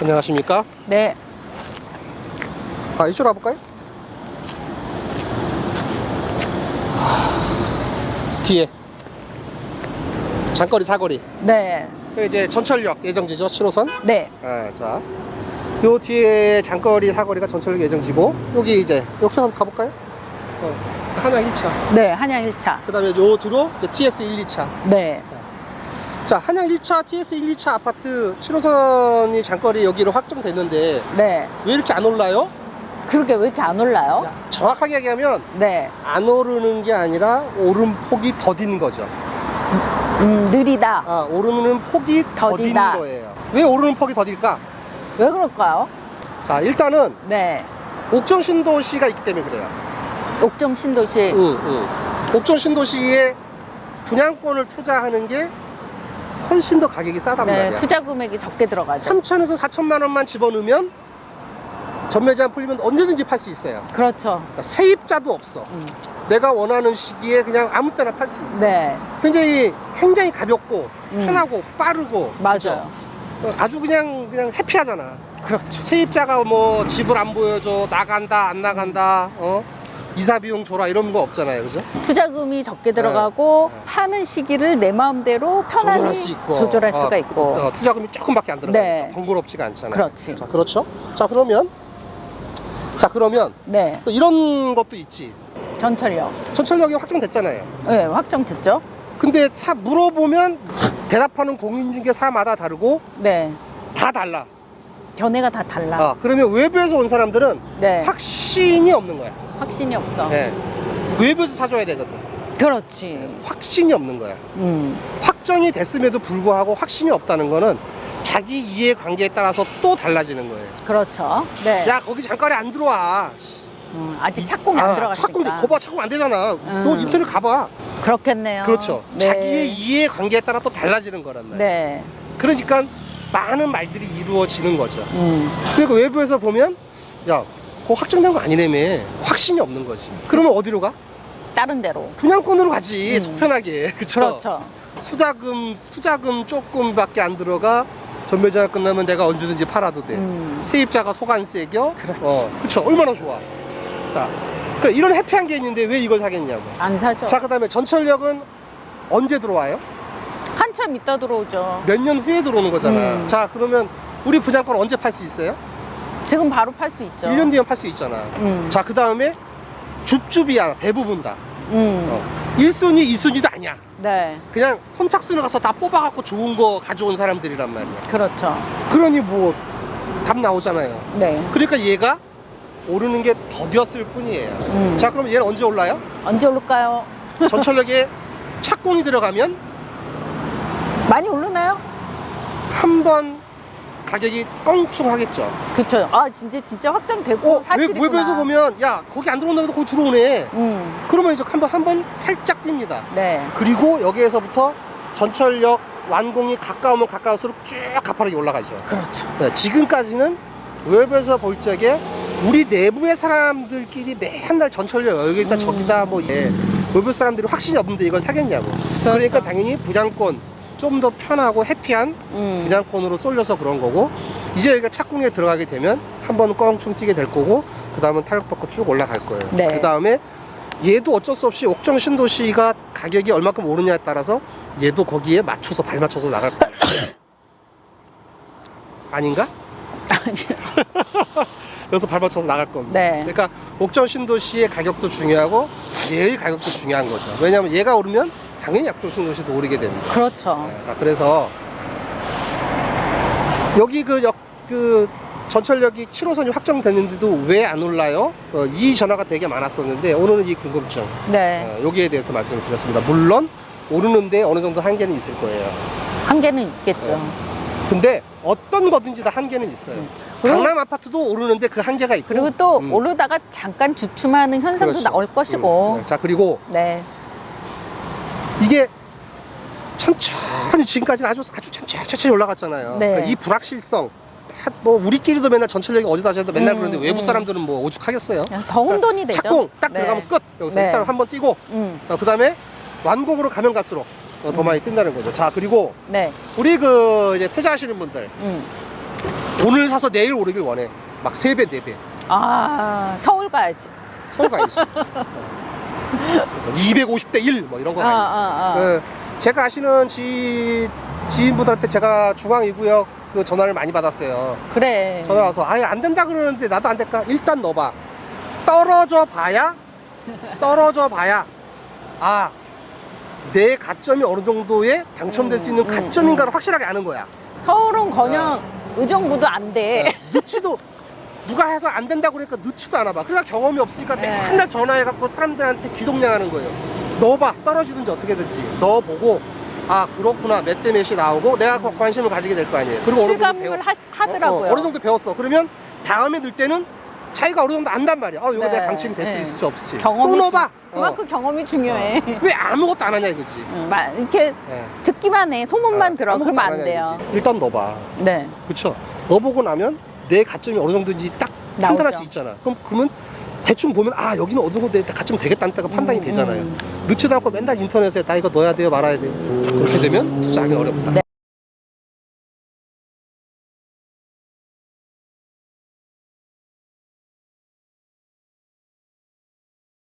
안녕하십니까? 네. 아, 이쪽으로 와볼까요? 뒤에 장거리 사거리 네. 여기 이제 전철역 예정지죠 7호선 네. 아, 자, 요 뒤에 장거리 사거리가 전철역 예정지고 여기 이제 이렇게 한번 가볼까요? 어, 한양 1차 네. 한양 1차. 그 다음에 요 뒤로 TS 1, 2차 네. 자 한양 1차 TS 1, 2차 아파트 7호선이 장거리 여기로 확정됐는데 네. 왜 이렇게 안 올라요? 그러게 왜 이렇게 안 올라요? 야, 정확하게 얘기하면 네. 안 오르는 게 아니라 오름폭이 더디는 거죠. 음, 느리다. 아, 오르는 폭이 더디는 더디다. 거예요. 왜 오르는 폭이 더딜까? 왜 그럴까요? 자, 일단은 네. 옥정 신도시가 있기 때문에 그래요. 옥정 신도시. 응, 응. 옥정 신도시에 분양권을 투자하는 게 훨씬 더 가격이 싸단 네. 말이야. 투자 금액이 적게 들어가죠. 3천에서 4천만 원만 집어넣으면 전매 제한 풀리면 언제든지 팔 수 있어요. 그렇죠. 그러니까 세입자도 없어. 음. 내가 원하는 시기에 그냥 아무 때나 팔 수 있어. 네. 굉장히 굉장히 가볍고 음. 편하고 빠르고 맞아요. 그죠? 어, 아주 그냥 그냥 해피하잖아. 그렇죠. 세입자가 뭐 집을 안 보여줘 나간다 안 나간다 어 이사 비용 줘라 이런 거 없잖아요, 그죠? 투자금이 적게 들어가고 네. 파는 시기를 내 마음대로 편안히 조절할 수 있고 조절할 수가 어, 있고. 어, 투자금이 조금밖에 안 들어가니까 네. 번거롭지가 않잖아요. 그렇지. 자 그렇죠. 자 그러면 자 그러면 네. 또 이런 것도 있지. 전철역. 전철역이 확정됐잖아요. 네. 확정 됐죠? 근데 사 물어보면 대답하는 공인중개사마다 다르고 네. 다 달라. 견해가 다 달라. 아, 그러면 외부에서 온 사람들은 네. 확신이 없는 거야. 확신이 없어. 네. 외부에서 사줘야 되거든. 그렇지. 확신이 없는 거야. 음. 확정이 됐음에도 불구하고 확신이 없다는 거는 자기 이해 관계에 따라서 또 달라지는 거예요. 그렇죠. 네. 야, 거기 잠깐에 안 들어와. 음, 아직 착공이 안 들어갔으니까. 착공, 거봐, 착공 안 되잖아. 음. 너 인터넷 가봐. 그렇겠네요. 그렇죠. 네. 자기의 이해 관계에 따라 또 달라지는 거란 말이야. 네. 그러니까 많은 말들이 이루어지는 거죠. 음. 그러니까 외부에서 보면, 야, 그거 확정된 거 아니라며. 확신이 없는 거지. 그러면 어디로 가? 다른 데로. 분양권으로 가지, 음. 속편하게. 그쵸? 그렇죠. 투자금, 투자금 조금밖에 안 들어가. 전매자가 끝나면 내가 언제든지 팔아도 돼. 음. 세입자가 소관세겨. 그렇지. 어, 그쵸. 얼마나 좋아. 자, 그래, 이런 해피한 게 있는데 왜 이걸 사겠냐고. 안 사죠. 자, 그 다음에 전철역은 언제 들어와요? 한참 있다 들어오죠. 몇 년 후에 들어오는 거잖아. 음. 자, 그러면 우리 분양권 언제 팔 수 있어요? 지금 바로 팔 수 있죠. 1년 뒤에 팔 수 있잖아. 음. 자, 그 다음에 줍줍이야. 대부분 다. 음. 어. 1순위, 2순위도 아니야. 네. 그냥 선착순을 가서 다 뽑아갖고 좋은 거 가져온 사람들이란 말이야. 그렇죠. 그러니 뭐, 답 나오잖아요. 네. 그러니까 얘가 오르는 게 더뎠을 뿐이에요. 음. 자, 그럼 얘는 언제 올라요? 언제 오를까요? 전철역에 착공이 들어가면 많이 오르나요? 한 번 가격이 껑충하겠죠. 그쵸. 아, 진짜, 진짜 확정되고 어, 왜, 사실이구나. 외부에서 보면, 야, 거기 안 들어온다고 해도 거기 들어오네. 음. 그러면 이제 한 번, 한 번 살짝 뜁니다. 네. 그리고 여기에서부터 전철역 완공이 가까우면 가까울수록 쭉 가파르게 올라가죠. 그렇죠. 네, 지금까지는 외부에서 볼 적에 우리 내부의 사람들끼리 맨날 전철역 여기다 음. 저기다 뭐 예. 외부 사람들이 확신이 없는데 이걸 사겠냐고. 그러니까 당연히 분양권 좀 더 편하고 해피한 음. 분양권으로 쏠려서 그런 거고 이제 여기가 착공에 들어가게 되면 한 번 껑충 뛰게 될 거고 그 다음은 탄력받고 쭉 올라갈 거예요. 네. 그 다음에 얘도 어쩔 수 없이 옥정 신도시가 가격이 얼마큼 오르냐에 따라서 얘도 거기에 맞춰서 발 맞춰서 나갈 거예요. 아닌가? 여기서 발 맞춰서 나갈 겁니다. 네. 그러니까 옥정 신도시의 가격도 중요하고 얘의 가격도 중요한 거죠. 왜냐하면 얘가 오르면 당연히 옥정 신도시도 오르게 됩니다. 그렇죠. 자, 그래서 여기 그 역, 그 전철역이 7호선이 확정됐는데도 왜 안 올라요? 어, 이 전화가 되게 많았었는데 오늘은 이 궁금증 네. 어, 여기에 대해서 말씀을 드렸습니다. 물론 오르는데 어느 정도 한계는 있을 거예요. 한계는 있겠죠. 근데 어떤 거든지 다 한계는 있어요. 그리고- 강남 아파트도 오르는데 그 한계가 있고 그리고 또 음. 오르다가 잠깐 주춤하는 현상도 그렇죠. 나올 것이고. 음, 네. 자 그리고 네. 이게 천천히 지금까지는 아주 아주 천천히 올라갔잖아요. 네. 그러니까 이 불확실성 하- 뭐 우리끼리도 맨날 전철역이 어디다 저다 맨날 음, 그러는데 외부 음. 사람들은 뭐 오죽하겠어요. 더 혼돈이 되죠. 착공 딱 네. 들어가면 끝. 여기서 네. 일단 한번 뛰고 음. 어, 그다음에 완공으로 가면 갈수록 어, 더 많이 뛴다는 거죠. 자 그리고 네. 우리 그 이제 투자하시는 분들 음. 오늘 사서 내일 오르길 원해. 막 세 배, 네 배. 아, 서울 가야지. 서울 가야지. 250대 1, 뭐 이런 거 아, 가야지. 아, 아. 그 제가 아시는 지, 지인분들한테 제가 중앙 2구역 그 전화를 많이 받았어요. 그래. 전화 와서 아예 안 된다 그러는데 나도 안 될까? 일단 넣어봐. 떨어져 봐야 떨어져 봐야 아 내 가점이 어느 정도에 당첨될 수 있는 음, 가점인가를 확실하게 아는 거야. 서울은 그냥 의정부도 안 돼. 넣지도 누가 해서 안 된다고 그러니까 넣지도 않아 봐. 그러니까 경험이 없으니까 네. 맨날 전화해갖고 사람들한테 귀동냥하는 거예요. 넣어봐 떨어지든지 어떻게든지 넣어보고 아 그렇구나 몇 대 몇이 나오고 내가 그 관심을 가지게 될 거 아니에요. 그리고 어느 정도 배워- 실감을 하, 하더라고요. 어, 느 정도 배웠어. 그러면 다음에 넣을 때는 차이가 어느 정도 안단 말이야. 어, 이거 네, 내가 당첨이 될 수 네. 있을지 없을지. 경험이 또 넣어봐. 중- 그만큼 경험이 중요해. 어. 왜 아무것도 안 하냐 이거지. 응, 마- 이렇게 예. 듣기만 해. 소문만 어, 들어. 아무것도 그러면 안안 하냐 돼요. 이거지. 일단 넣어봐. 네. 그쵸? 넣어보고 나면 내 가점이 어느 정도인지 딱 판단할 나오죠. 수 있잖아. 그럼 그러면 대충 보면 아 여기는 어느 정도 내 가점이 되겠다는 때가 판단이 음, 되잖아요. 음. 넣지도 않고 맨날 인터넷에 나 이거 넣어야 돼요 말아야 돼요. 그렇게 되면 투자하기 어렵다. 네.